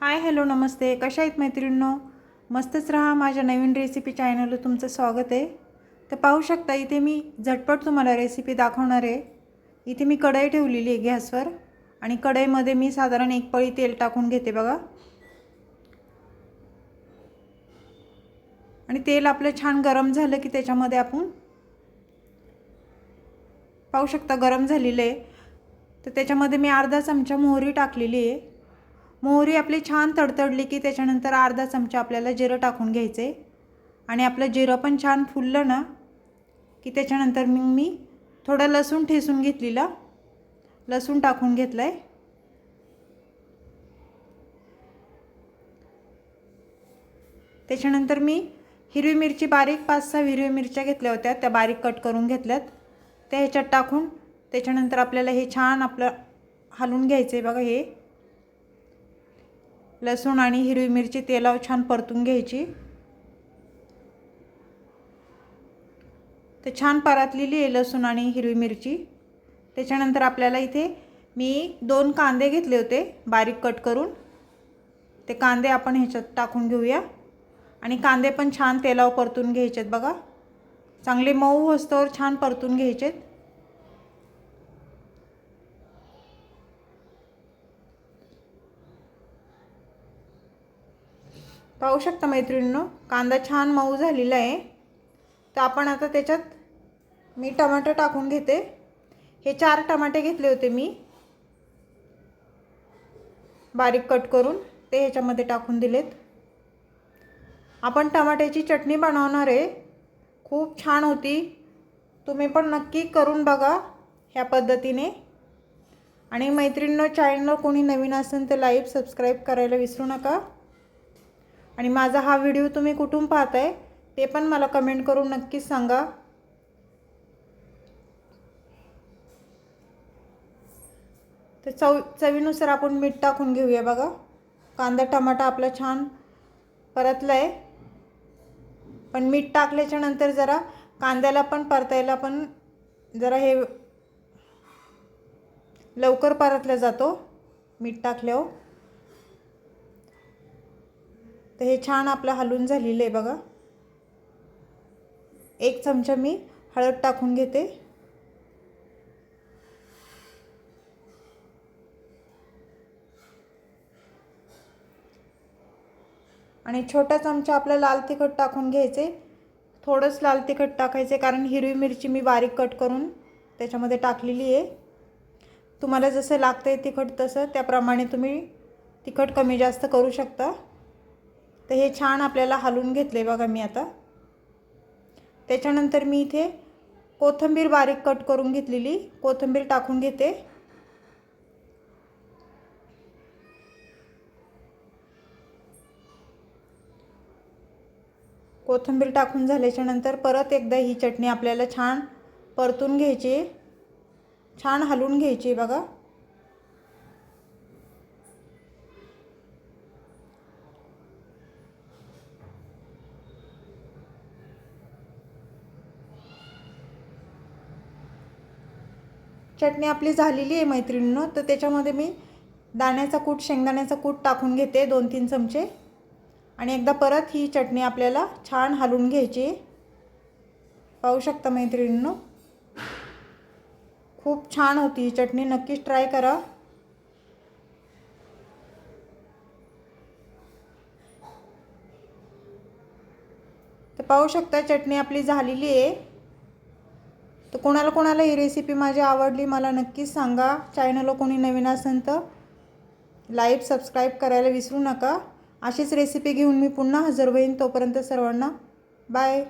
Hi hello नमस्ते. कशा आहेत मैत्रिणींनो? मस्तच राहा. माझ्या नवीन रेसिपी चॅनलवर तुमचं स्वागत आहे. तर पाहू शकता इथे मी झटपट तुम्हाला रेसिपी दाखवणार आहे. इथे मी कढई ठेवलेली आहे गॅसवर आणि कढईमध्ये मी साधारण एक पळी तेल टाकून घेते बघा. आणि तेल आपलं छान गरम झालं की त्याच्यामध्ये आपण पाहू शकता गरम झालेलं आहे. तर त्याच्यामध्ये मी अर्धा चमचा मोहरी टाकलेली आहे. मोहरी आपली छान तडतडली की त्याच्यानंतर अर्धा चमचा आपल्याला जिरं टाकून घ्यायचे. आणि आपलं जिरं पण छान फुललं ना की त्याच्यानंतर मग मी थोडं लसूण ठेसून घेतलेलं. लसूण टाकून घेतलं आहे त्याच्यानंतर मी हिरवी मिरची बारीक पाच सहा हिरवी मिरच्या घेतल्या होत्या त्या बारीक कट करून घेतल्यात. त्या ह्याच्यात टाकून त्याच्यानंतर आपल्याला हे छान आपलं हलवून घ्यायचं आहे बघा हे. लसूण आणि हिरवी मिरची तेलावर छान परतून घ्यायची. तर छान परतलेली आहे लसूण आणि हिरवी मिरची. त्याच्यानंतर आपल्याला इथे मी दोन कांदे घेतले होते बारीक कट करून. ते कांदे आपण ह्याच्यात टाकून घेऊया. आणि कांदे पण छान तेलावर परतून घ्यायचेत बघा. चांगले मऊ असतोवर छान परतून घ्यायचेत. पाहू शकता मैत्रिणींनो कांदा छान मऊ झालेला आहे. तर आपण आता त्याच्यात मी टमाटर टाकून घेते. हे चार टमाटे घेतले होते मी. बारीक कट करून ते ह्याच्यामध्ये टाकून दिलेत. आपण टमाट्याची चटणी बनवणार आहे. खूप छान होती. तुम्ही पण नक्की करून बघा ह्या पद्धतीने. आणि मैत्रिणींनो चॅनलवर कोणी नवीन असेल तर लाईव्ह सबस्क्राईब करायला विसरू नका. आणि माझा हा व्हिडिओ तुम्ही कुठून पाहताय ते पण मला कमेंट करून नक्कीच सांगा. तर चव चवीनुसार आपण मीठ टाकून घेऊया बघा. कांदा टमाटा आपला छान परतला आहे पण मीठ टाकल्याच्या नंतर जरा कांद्याला पण परतायला पण जरा हे लवकर परतला जातो मीठ टाकल्यावर. तर हे छान आपलं हलून झालेलं आहे बघा. एक चमचा मी हळद टाकून घेते. आणि छोटा चमचा आपला लाल तिखट टाकून घ्यायचे. थोडंच लाल तिखट टाकायचे कारण हिरवी मिरची मी बारीक कट करून त्याच्यामध्ये टाकलेली आहे. तुम्हाला जसं लागतं आहे तिखट तसं त्याप्रमाणे तुम्ही तिखट कमी जास्त करू शकता. तर हे छान आपल्याला हलवून घेतले बघा मी आता. त्याच्यानंतर मी इथे कोथिंबीर बारीक कट करून घेतलेली. कोथिंबीर टाकून घेते. कोथिंबीर टाकून झाल्याच्यानंतर परत एकदा ही चटणी आपल्याला छान परतून घ्यायची. छान हलवून घ्यायची बघा. चटणी आपली झालेली आहे मैत्रिणीनं तर त्याच्यामध्ये मी दाण्याचा कूट शेंगदाण्याचा कूट टाकून घेते दोन तीन चमचे. आणि एकदा परत ही चटणी आपल्याला छान हलवून घ्यायची पाहू शकता मैत्रिणींनो? खूप छान होती ही चटणी नक्कीच ट्राय करा. तर पाहू शकता चटणी आपली झालेली आहे. तर कोणाला कोणाला ही रेसिपी माझी आवडली मला नक्कीच सांगा. चॅनलला कोणी नवीन असेल तर लाईव्ह सबस्क्राईब करायला विसरू नका. अशीच रेसिपी घेऊन मी पुन्हा हजर होईन तोपर्यंत सर्वांना बाय